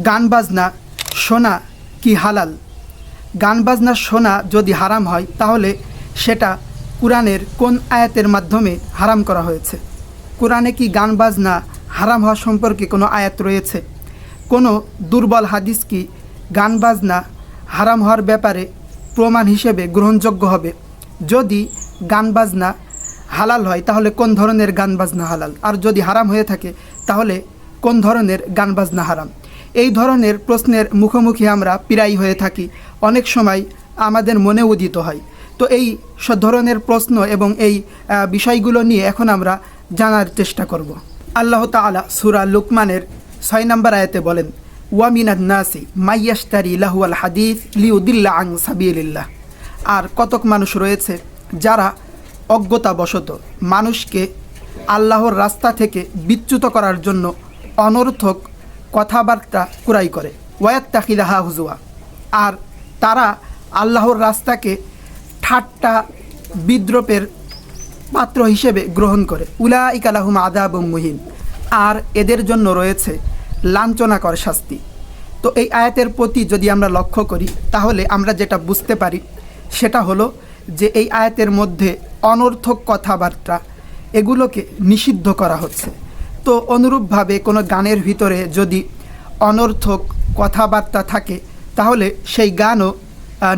গান বাজনা শোনা কি হালাল? গান বাজনা শোনা যদি হারাম হয়, তাহলে সেটা কোরআনের কোন আয়াতের মাধ্যমে হারাম করা হয়েছে? কোরআনে কি গান বাজনা হারাম হওয়া সম্পর্কে কোনো আয়াত রয়েছে? কোনো দুর্বল হাদিস কি গান বাজনা হারাম হওয়ার ব্যাপারে প্রমাণ হিসেবে গ্রহণযোগ্য হবে? যদি গান বাজনা হালাল হয়, তাহলে কোন ধরনের গান বাজনা হালাল? আর যদি হারাম হয়ে থাকে, তাহলে কোন ধরনের গান বাজনা হারাম? এই ধরনের প্রশ্নের মুখোমুখি আমরা প্রায়ই হয়ে থাকি। অনেক সময় আমাদের মনে উদিত হয়। তো এই ধরনের প্রশ্ন এবং এই বিষয়গুলো নিয়ে এখন আমরা জানার চেষ্টা করব। আল্লাহ তাআলা সুরা লুকমানের ছয় নম্বর আয়াতে বলেন ওয়ামিনাদ নাসি মাইয়াস্তারি লাহুয়াল হাদিস লিউদিল্লা আং সাবিলিল্লাহ। আর কতক মানুষ রয়েছে যারা অজ্ঞতাবশত মানুষকে আল্লাহর রাস্তা থেকে বিচ্যুত করার জন্য অনর্থক কথাবার্তা কুরাই করে। ওয়াত তাকিদাহা হুজুয়া। আর তারা আল্লাহর রাস্তাকে ঠাট্টা বিদ্রোপের পাত্র হিসেবে গ্রহণ করে। উলা ইকালাহুম আদাব মুহিন। আর এদের জন্য রয়েছে লাঞ্ছনাকর শাস্তি। তো এই আয়াতের প্রতি যদি আমরা লক্ষ্য করি, তাহলে আমরা যেটা বুঝতে পারি, সেটা হলো যে এই আয়াতের মধ্যে অনর্থক কথাবার্তা, এগুলোকে নিষিদ্ধ করা হচ্ছে। তো অনুরূপভাবে কোনো গানের ভিতরে যদি অনর্থক কথাবার্তা থাকে, তাহলে সেই গানও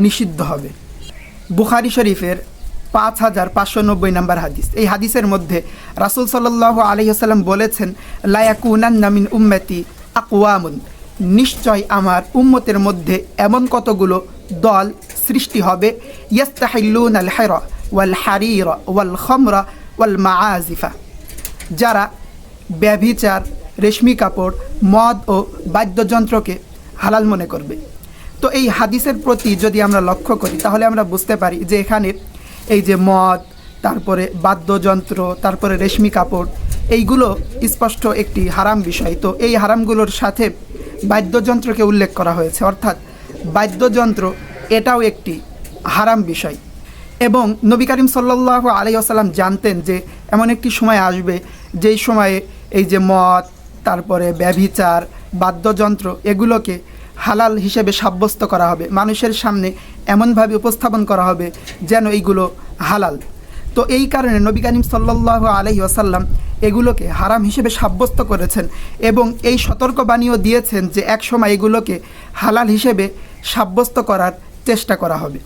নিষিদ্ধ হবে। বুখারি শরীফের পাঁচ হাজার পাঁচশো নব্বই নম্বর হাদিস। এই হাদিসের মধ্যে রাসুল সাল্লাহ আলহিহাল্লাম বলেছেন লায়াকুনান্নামিন উম্মতি আকওয়ামুন। নিশ্চয় আমার উম্মতের মধ্যে এমন কতগুলো দল সৃষ্টি হবে? ইয়াস্তাহিল্লুন আল হেরা ওয়াল হারির ওয়াল খমরা ওয়াল মা আজিফা যারা ব্যভিচার, রেশমি কাপড়, মদ ও বাদ্যযন্ত্রকে হালাল মনে করবে। তো এই হাদিসের প্রতি যদি আমরা লক্ষ্য করি, তাহলে আমরা বুঝতে পারি যে এখানে এই যে মদ, তারপরে বাদ্যযন্ত্র, তারপরে রেশমি কাপড়, এইগুলো স্পষ্ট একটি হারাম বিষয়। তো এই হারামগুলোর সাথে বাদ্যযন্ত্রকে উল্লেখ করা হয়েছে। অর্থাৎ বাদ্যযন্ত্র এটাও একটি হারাম বিষয়। এবং নবী করিম সাল্লাহ আলাই আসাল্লাম জানতেন যে এমন একটি সময় আসবে, যেই সময়ে এই যে মদ, তারপরে ব্যভিচার, বাদ্যযন্ত্র, এগুলোকে হালাল হিসেবে সাব্যস্ত করা হবে। মানুষের সামনে এমনভাবে উপস্থাপন করা হবে যেন এইগুলো হালাল। তো এই কারণে নবী করিম সাল্লাহ আলহি আসাল্লাম এগুলোকে হারাম হিসেবে সাব্যস্ত করেছেন এবং এই সতর্কবাণীও দিয়েছেন যে এক সময় এগুলোকে হালাল হিসেবে সাব্যস্ত করার চেষ্টা করা হবে।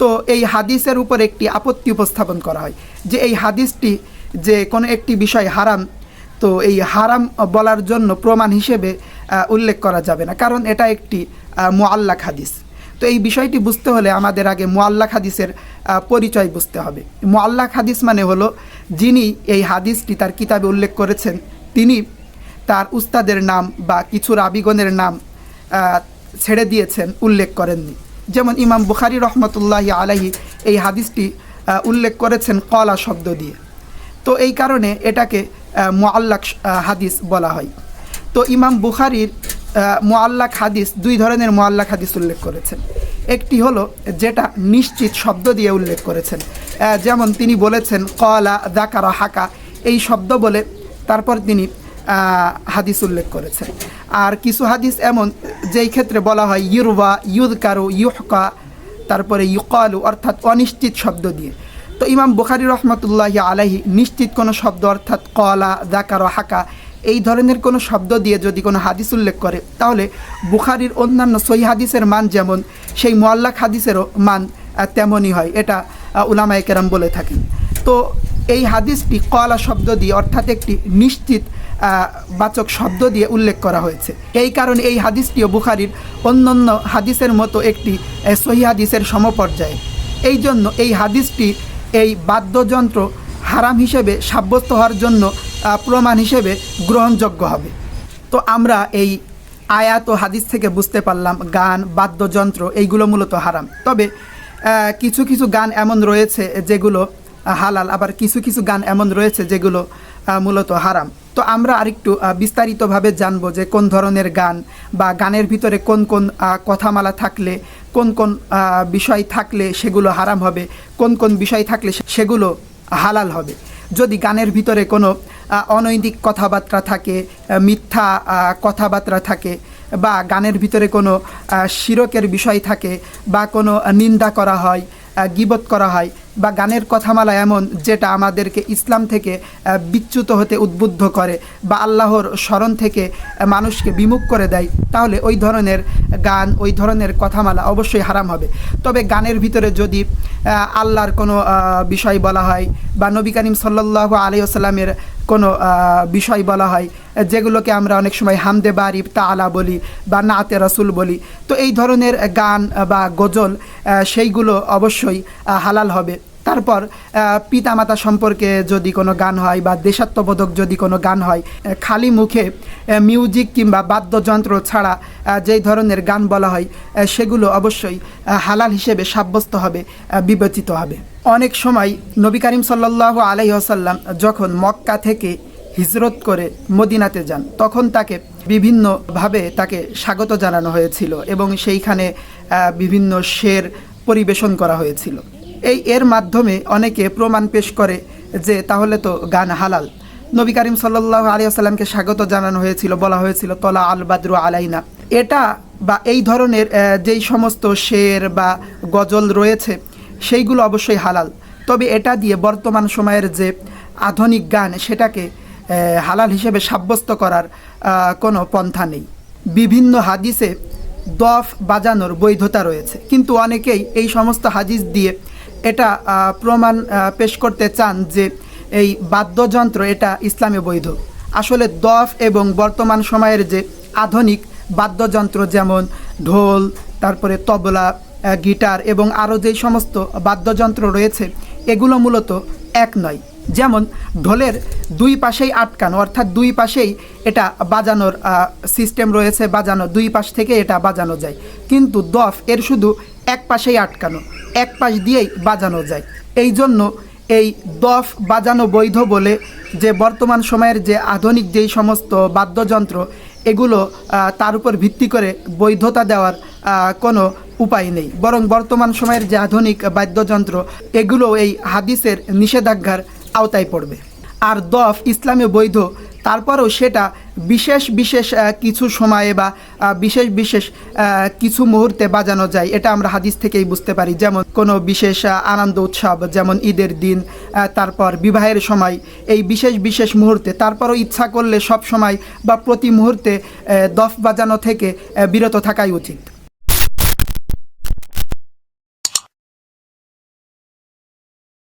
তো এই হাদিসের উপর একটি আপত্তি উপস্থাপন করা হয় যে এই হাদিসটি যে কোনো একটি বিষয় হারাম তো এই হারাম বলার জন্য প্রমাণ হিসেবে উল্লেখ করা যাবে না। কারণ এটা একটি মোয়াল্লাক হাদিস। তো এই বিষয়টি বুঝতে হলে আমাদের আগে মোয়াল্লাক হাদিসের পরিচয় বুঝতে হবে। মোয়াল্লাক হাদিস মানে হলো, যিনি এই হাদিসটি তার কিতাবে উল্লেখ করেছেন, তিনি তার উস্তাদের নাম বা কিছু রাবিগণের নাম ছেড়ে দিয়েছেন, উল্লেখ করেননি। যেমন ইমাম বুখারি রহমতুল্লাহ আলাহি এই হাদিসটি উল্লেখ করেছেন কলা শব্দ দিয়ে। তো এই কারণে এটাকে মোয়াল্লাক হাদিস বলা হয়। তো ইমাম বুখারির মোয়াল্লাক হাদিস দুই ধরনের মোয়াল্লাক হাদিস উল্লেখ করেছেন। একটি হলো, যেটা নিশ্চিত শব্দ দিয়ে উল্লেখ করেছেন। যেমন তিনি বলেছেন কলা দাকারা হাকা। এই শব্দ বলে তারপর তিনি হাদিস উল্লেখ করেছেন। আর কিছু হাদিস এমন, যেই ক্ষেত্রে বলা হয় ইউরবা ইউদকারু, ইউহকা। তারপরে, ইউকালু, অর্থাৎ অনিশ্চিত শব্দ দিয়ে। তো ইমাম বুখারি রহমতুল্লাহ আলাহি নিশ্চিত কোনো শব্দ অর্থাৎ কলা দাকার হাকা এই ধরনের কোনো শব্দ দিয়ে যদি কোনো হাদিস উল্লেখ করে, তাহলে বুখারির অন্যান্য সহি হাদিসের মান যেমন, সেই মোয়াল্লাক হাদিসেরও মান তেমনই হয়। এটা উলামায়ে কেরাম বলে থাকেন। তো এই হাদিসটি কলা শব্দ দিয়ে অর্থাৎ একটি নিশ্চিত বাচক শব্দ দিয়ে উল্লেখ করা হয়েছে। এই কারণে এই হাদিসটিও বুখারির অন্যান্য হাদিসের মতো একটি সহি হাদিসের সমপর্যায়ে। এই জন্য এই হাদিসটি এই বাদ্যযন্ত্র হারাম হিসেবে সাব্যস্ত হওয়ার জন্য প্রমাণ হিসেবে গ্রহণযোগ্য হবে। তো আমরা এই আয়াত ও হাদিস থেকে বুঝতে পারলাম, গান, বাদ্যযন্ত্র এইগুলো মূলত হারাম। তবে কিছু কিছু গান এমন রয়েছে যেগুলো হালাল। আবার কিছু কিছু গান এমন রয়েছে যেগুলো মূলত হারাম। তো আমরা আরেকটু বিস্তারিতভাবে জানব যে কোন ধরনের গান বা গানের ভিতরে কোন কোন কথামালা থাকলে, কোন কোন বিষয় থাকলে সেগুলো হারাম হবে, কোন কোন বিষয় থাকলে সেগুলো হালাল হবে। যদি গানের ভিতরে কোনো অনৈতিক কথাবার্তা থাকে মিথ্যা কথাবার্তা থাকে বা গানের ভিতরে কোনো শিরকের বিষয় থাকে বা কোনো নিন্দা করা হয় গীবত করা হয় বা গানের কথামালা এমন যেটা আমাদেরকে ইসলাম থেকে বিচ্যুত হতে উদ্বুদ্ধ করে বা আল্লাহর স্মরণ থেকে মানুষকে বিমুখ করে দেয়, তাহলে ওই ধরনের গান, ওই ধরনের কথামালা অবশ্যই হারাম হবে। তবে গানের ভিতরে যদি আল্লাহর কোনো বিষয় বলা হয় বা নবী করিম সাল্লাহ আলিয়াল্লামের কোনো বিষয় বলা হয়, যেগুলোকে আমরা অনেক সময় হামদে বারিব তালা বলি বা নাতে রসুল বলি। তো এই ধরনের গান বা গজল সেইগুলো অবশ্যই হালাল হবে। তারপর পিতামাতা সম্পর্কে যদি কোনো গান হয় বা দেশাত্মবোধক যদি কোনো গান হয় খালি মুখে মিউজিক কিংবা বাদ্যযন্ত্র ছাড়া যেই ধরনের গান বলা হয় সেগুলো অবশ্যই হালাল হিসেবে সাব্যস্ত হবে বিবেচিত হবে। অনেক সময় নবী করিম সাল্লাহ আলহিহসাল্লাম যখন মক্কা থেকে হিজরত করে মদিনাতে যান, তখন তাকে বিভিন্নভাবে তাকে স্বাগত জানানো হয়েছিল এবং সেইখানে বিভিন্ন শের পরিবেশন করা হয়েছিল। এই এর মাধ্যমে অনেকে প্রমাণ পেশ করে যে তাহলে তো গান হালাল। নবী করিম সাল্লাহ আলিয়াল্লামকে স্বাগত জানানো হয়েছিল, বলা হয়েছিল, তলা আল বাদরু আলাইনা। এটা বা এই ধরনের যেই সমস্ত শের বা গজল রয়েছে, সেইগুলো অবশ্যই হালাল। তবে এটা দিয়ে বর্তমান সময়ের যে আধুনিক গান, সেটাকে হালাল হিসেবে সাব্যস্ত করার কোনো পন্থা নেই। বিভিন্ন হাদিসে দফ বাজানোর বৈধতা রয়েছে। কিন্তু অনেকেই এই সমস্ত হাদিস দিয়ে এটা প্রমাণ পেশ করতে চান যে এই বাদ্যযন্ত্র এটা ইসলামে বৈধ। আসলে দফ এবং বর্তমান সময়ের যে আধুনিক বাদ্যযন্ত্র যেমন ঢোল, তারপরে তবলা গিটার এবং আরও যেই সমস্ত বাদ্যযন্ত্র রয়েছে, এগুলো মূলত এক নয়। যেমন ঢোলের দুই পাশেই আটকানো, অর্থাৎ দুই পাশেই এটা বাজানোর সিস্টেম রয়েছে, বাজানো, দুই পাশ থেকে এটা বাজানো যায়। কিন্তু দফ এর শুধু এক পাশেই আটকানো। এক পাশ দিয়েই বাজানো যায়। এই জন্য এই দফ বাজানো বৈধ বলে যে বর্তমান সময়ের যে আধুনিক যেই সমস্ত বাদ্যযন্ত্র, এগুলো তার উপর ভিত্তি করে বৈধতা দেওয়ার কোনো উপায় নেই। বরং বর্তমান সময়ের যে আধুনিক বাদ্যযন্ত্র, এগুলো এই হাদিসের নিষেধাজ্ঞার আওতায় পড়বে। আর দফ ইসলামে বৈধ, তারপরেও সেটা বিশেষ বিশেষ কিছু সময়ে বা বিশেষ বিশেষ কিছু মুহূর্তে বাজানো যায়। এটা আমরা হাদিস থেকেই বুঝতে পারি। যেমন কোনো বিশেষ আনন্দ, উৎসব, যেমন ঈদের দিন তারপর বিবাহের সময়, এই বিশেষ বিশেষ মুহূর্তে, তারপরও ইচ্ছা করলে সব সময় বা প্রতি মুহূর্তে দফ বাজানো থেকে বিরত থাকাই উচিত।